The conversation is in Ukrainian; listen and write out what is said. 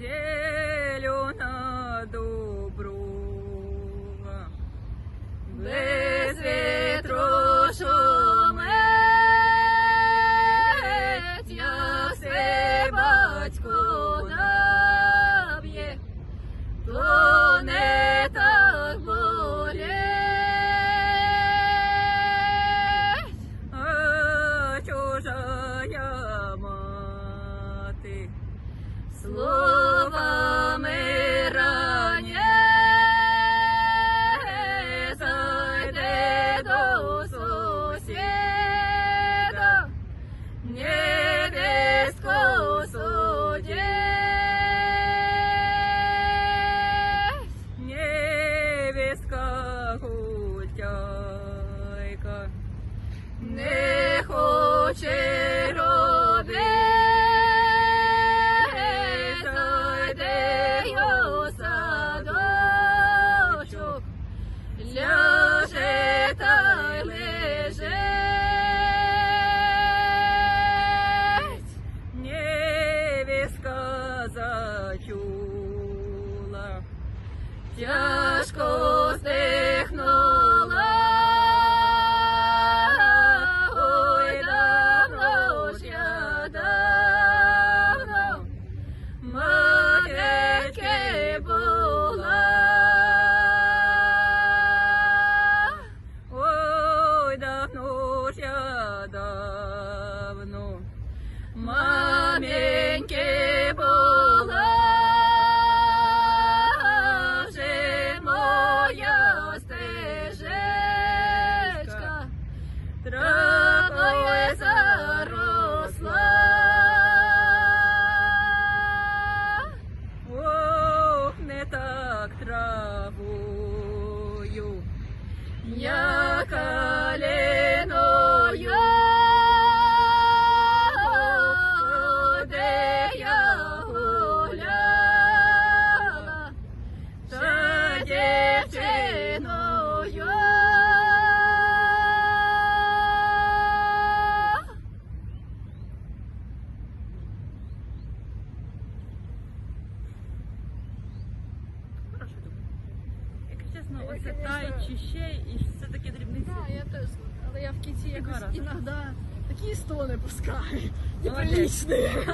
Yeah. Тяжко здихнула. Ой, давно ж я давно матінки була. Ой, давно ж я давно маменьки чесно, оце тай чи ще, і все таке дрібниці. Так, я теж. Але я в кінці якось Гаразд. іноді такі стони пускаю. Молодець. Неприличні.